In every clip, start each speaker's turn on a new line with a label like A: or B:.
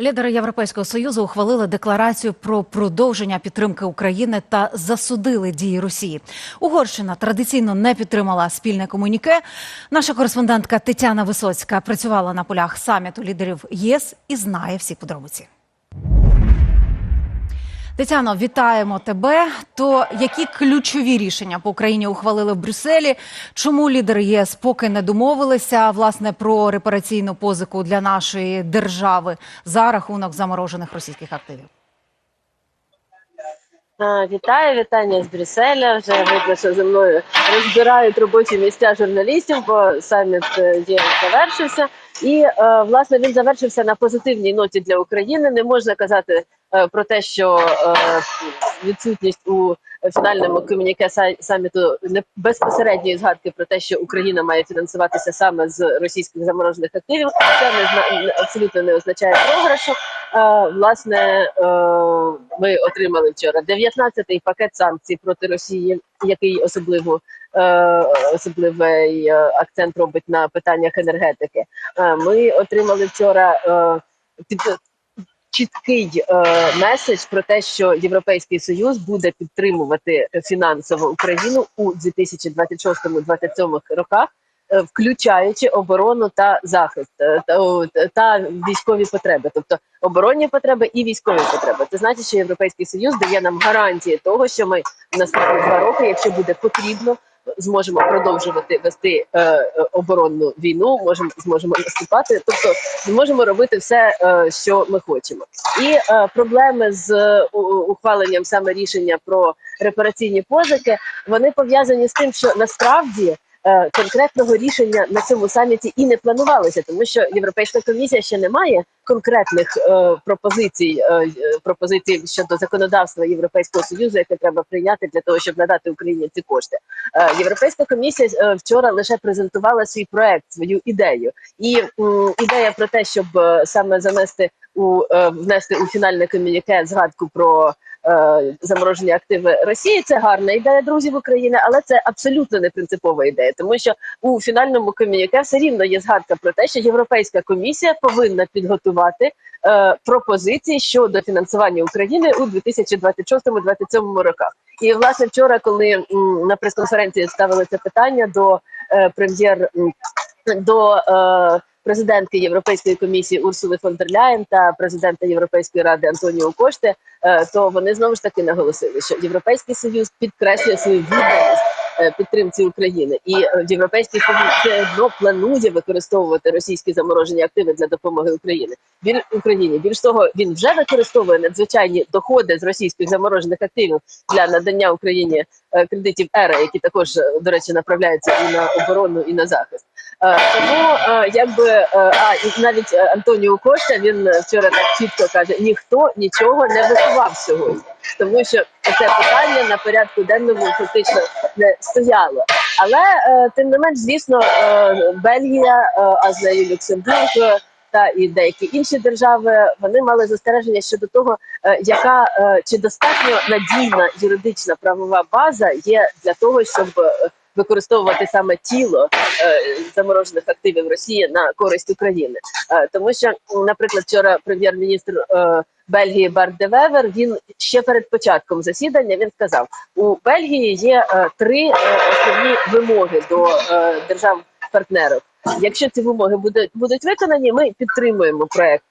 A: Лідери Європейського союзу ухвалили декларацію про продовження підтримки України та засудили дії Росії. Угорщина традиційно не підтримала спільне комуніке. Наша кореспондентка Тетяна Висоцька працювала на полях саміту лідерів ЄС і знає всі подробиці. Тетяно, вітаємо тебе. То які ключові рішення по Україні ухвалили в Брюсселі? Чому лідери ЄС поки не домовилися власне про репараційну позику для нашої держави за рахунок заморожених російських активів?
B: Вітаю, вітання з Брюсселя. Вже видно, що зі мною розбирають робочі місця журналістів, бо саміт е, є завершився. І е, власне він завершився на позитивній ноті для України. Не можна казати е, про те, що відсутність у фінальному комуніке саміту не безпосередньої згадки про те, що Україна має фінансуватися саме з російських заморожених активів. Це не- абсолютно не означає програшу. Власне, е, ми отримали вчора 19-й пакет санкцій проти Росії, який особливо е, особливий е, акцент робить на питаннях енергетики. Ми отримали вчора чіткий меседж про те, що Європейський Союз буде підтримувати фінансово Україну у 2026-2027 роках. Е, Включаючи оборону та захист е, та, військові потреби, тобто оборонні потреби і військові потреби. Це значить, що Європейський Союз дає нам гарантії того, що ми наступні два роки, якщо буде потрібно, зможемо продовжувати вести е, оборонну війну, можемо зможемо наступати, тобто зможемо робити все, е, що ми хочемо. І е, проблеми з е, ухваленням саме рішення про репараційні позики вони пов'язані з тим, що насправді. Е, Конкретного рішення на цьому саміті і не планувалося, тому що Європейська комісія ще не має конкретних е, пропозицій е, е, пропозицій щодо законодавства Європейського союзу, яке треба прийняти для того, щоб надати Україні ці кошти. Е, Європейська комісія е, вчора лише презентувала свій проект, свою ідею, і м, ідея про те, щоб е, саме занести у е, внести у фінальне комюніке згадку про е, заморожені активи Росії. Це гарна ідея друзів України, але це абсолютно не принципова ідея, тому що у фінальному комюніке все рівно є згадка про те, що Європейська комісія повинна підготувати е, пропозиції щодо фінансування України у 2026-2027 роках. І власне вчора, коли м, на прес-конференції ставили це питання до е, прем'єр до е, президентки Європейської комісії Урсули фон дер Ляєн та президента Європейської ради Антоніо Коште, е, то вони знову ж таки наголосили, що Європейський союз підкреслює свою відданість е, підтримці України, і е, Європейський одно планує використовувати російські заморожені активи для допомоги Україні. Біль Україні більш того, він вже використовує надзвичайні доходи з російських заморожених активів для надання Україні кредитів ЕРА, які також до речі направляються і на оборону, і на захист. Е, Тому е, якби е, а і навіть Антоніо Кошта він вчора так чітко каже: ніхто нічого не виховав сьогодні, тому що це питання на порядку денному фактично не стояло. Але тим не менш, звісно, Бельгія, а з нею Люксембург. Та і деякі інші держави вони мали застереження щодо того, яка чи достатньо надійна юридична правова база є для того, щоб використовувати саме тіло е, заморожених активів Росії на користь України, Е, тому що, наприклад, вчора прем'єр-міністр е, Бельгії Барт де він ще перед початком засідання він сказав: у Бельгії є е, три е, основні вимоги до е, держав партнерів. Якщо ці вимоги будуть будуть виконані, ми підтримуємо проект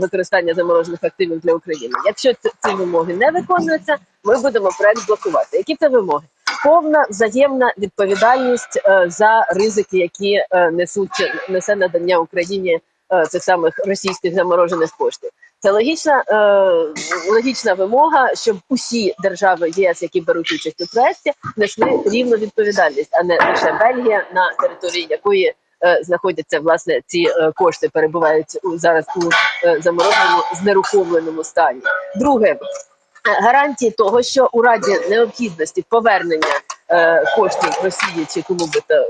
B: використання заморожених активів для України. Якщо ці, вимоги не виконуються, ми будемо проект блокувати. Які це вимоги? Повна взаємна відповідальність е, за ризики, які е, несуть несе надання Україні е, цих самих російських заморожених коштів. Це логічна, е, логічна вимога, щоб усі держави ЄС, які беруть участь у проекті, несли рівну відповідальність, а не лише Бельгія, на території якої знаходяться власне ці е, кошти, перебувають зараз у е, замороженому знерухомленому стані. Друге гарантії того, що у разі необхідності повернення е, коштів Росії чи кому би то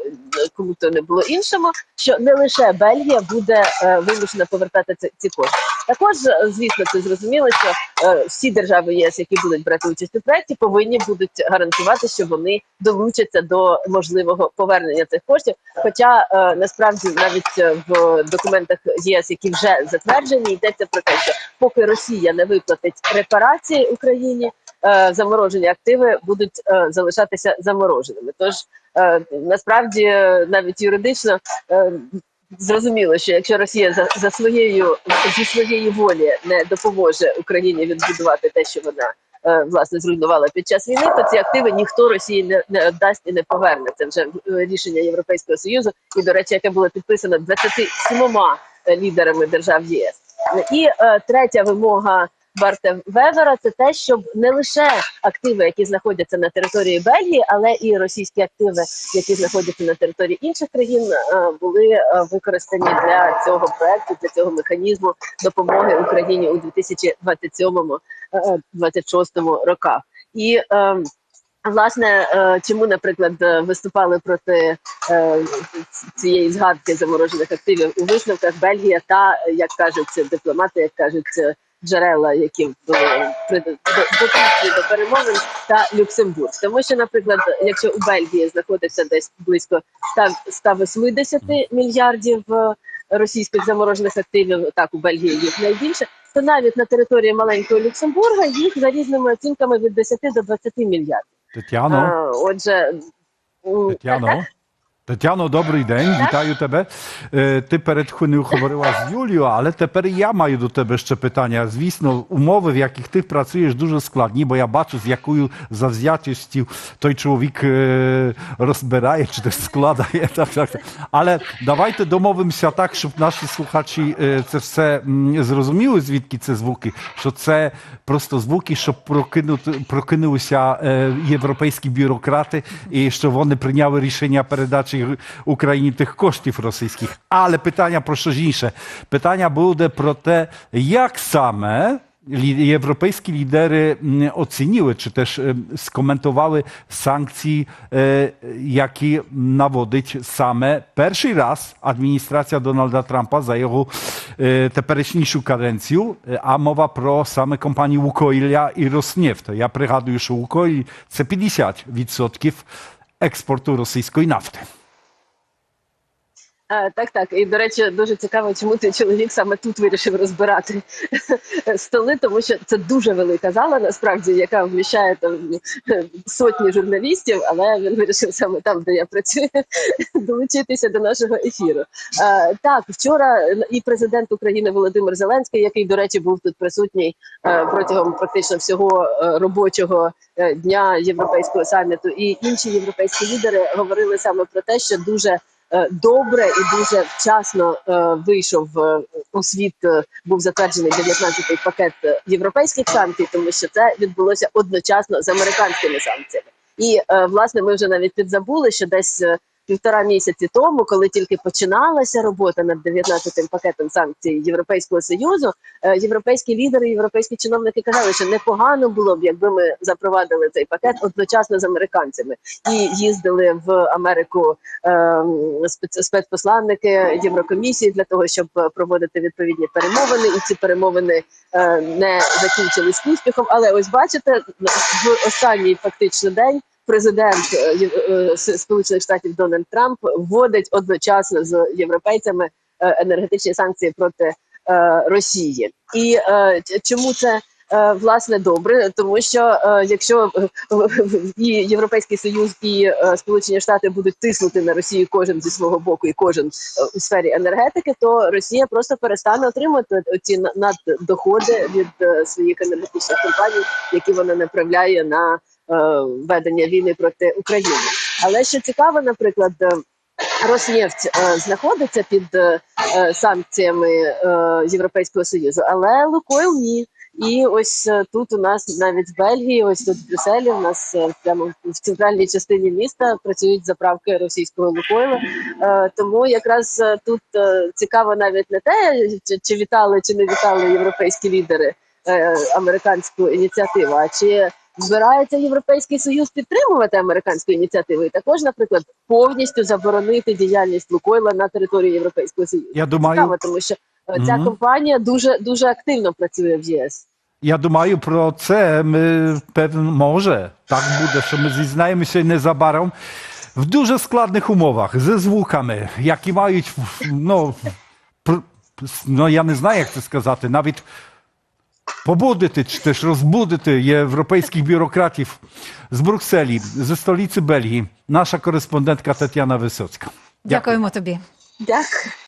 B: кому то не було іншому, що не лише Бельгія буде е, вимушена повертати ці, кошти. Також, е, звісно, це зрозуміло, що е, всі держави ЄС, які будуть брати участь у проєкті, повинні будуть гарантувати, що вони долучаться до можливого повернення цих коштів. Хоча е, насправді навіть е, в документах ЄС, які вже затверджені, йдеться про те, що поки Росія не виплатить репарації Україні, е, заморожені активи будуть е, залишатися замороженими. Тож е, насправді е, навіть юридично. е, Зрозуміло, що якщо Росія за, за своєю зі своєї волі не допоможе Україні відбудувати те, що вона е, власне зруйнувала під час війни, то ці активи ніхто Росії не, не дасть і не поверне. Це вже е, рішення Європейського союзу, і до речі, яке було підписано 27 лідерами держав ЄС. І е, третя вимога Барте Вевера це те, щоб не лише активи, які знаходяться на території Бельгії, але і російські активи, які знаходяться на території інших країн, е, були е, використані для цього проекту, для цього механізму допомоги Україні у 2027-2026 роках. І е, Власне, е, чому, наприклад, е, виступали проти е, цієї згадки заморожених активів у висновках Бельгія та як кажуть дипломати, як кажуть е, джерела, які були при до, перемовин, та Люксембург. Тому що, наприклад, якщо у Бельгії знаходиться десь близько 100, 180 мільярдів е, російських заморожених активів, так у Бельгії їх найбільше, то навіть на території маленького Люксембурга їх за різними оцінками від 10 до 20 мільярдів.
C: Тетяно,
B: А, Отже,
C: Тетяно, Тетяно, добрий день, вітаю тебе. Е, Ти перед хвилиною говорила з Юлією, але тепер я маю до тебе ще питання. Звісно, умови, в яких ти працюєш, дуже складні, бо я бачу, з якою завзятістю той чоловік е, розбирає чи też складає. Так, так, так. Але давайте домовимося так, щоб наші слухачі е, це все зрозуміли, звідки це звуки, що це просто звуки, щоб прокинути, прокинулися європейські бюрократи і що вони прийняли рішення передачі Україні тих коштів російських. Але питання про щось інше. Питання буде про те, як саме lí- європейські лідери м, оцінили, чи теж ем, скоментували санкції, е, які наводить саме перший раз адміністрація Дональда Трампа за його е, теперішнішу каденцію, е, а мова про саме компанії Лукойля і Роснефть. Я пригадую, що Лукойль – це 50% експорту російської нафти.
B: Так, так. І до речі, дуже цікаво, чому цей чоловік саме тут вирішив розбирати столи, тому що це дуже велика зала, насправді, яка вміщає там сотні журналістів, але він вирішив саме там, де я працюю, долучитися до нашого ефіру. Так, вчора і президент України Володимир Зеленський, який, до речі, був тут присутній е, протягом практично всього е, робочого е, дня європейського саміту, і інші європейські лідери говорили саме про те, що дуже добре і дуже вчасно е, вийшов е, у світ. е, Був затверджений 19-й пакет е, європейських санкцій, тому що це відбулося одночасно з американськими санкціями. І е, власне ми вже навіть підзабули, що десь е, півтора місяці тому, коли тільки починалася робота над 19-тим пакетом санкцій Європейського союзу, е, європейські лідери, європейські чиновники казали, що непогано було б, якби ми запровадили цей пакет одночасно з американцями і їздили в Америку е, спецпосланники Єврокомісії для того, щоб проводити відповідні перемовини, і ці перемовини е, не закінчились успіхом. Але ось бачите, в останній фактично день. Президент е, е, Сполучених Штатів Дональд Трамп вводить одночасно з європейцями е, енергетичні санкції проти Росії. І чому це власне добре? Тому що якщо і Європейський Союз і Сполучені Штати будуть тиснути на Росію кожен зі свого боку і кожен у сфері енергетики, то Росія просто перестане отримувати ці на- наддоходи від своїх енергетичних компаній, які вона направляє на ведення війни проти України. Але що цікаво, наприклад. е, Роснефть е, знаходиться під е, е, санкціями е, Європейського союзу, але Лукойл ні. І ось е, тут у нас навіть в Бельгії, ось тут в Брюсселі, у нас е, прямо в центральній частині міста працюють заправки російського Лукойла. Е, тому якраз е, тут е, цікаво навіть не те, чи, вітали, чи не вітали європейські лідери е, американську ініціативу, а чи збирається Європейський Союз підтримувати американську ініціативу і також, наприклад, повністю заборонити діяльність Лукойла на території Європейського Союзу.
C: Я думаю,
B: Цікаво, тому що е, ця
C: Мгм.
B: компанія дуже дуже активно працює в ЄС.
C: Я думаю, про це ми певно може так буде, що ми зізнаємося незабаром в дуже складних умовах зі звуками, які мають ну, ну я не знаю, як це сказати, навіть побудити чи теж розбудити європейських бюрократів з Брукселі, зі столиці Бельгії, наша кореспондентка Тетяна Висоцька.
A: Дякуємо тобі.
B: Дякую.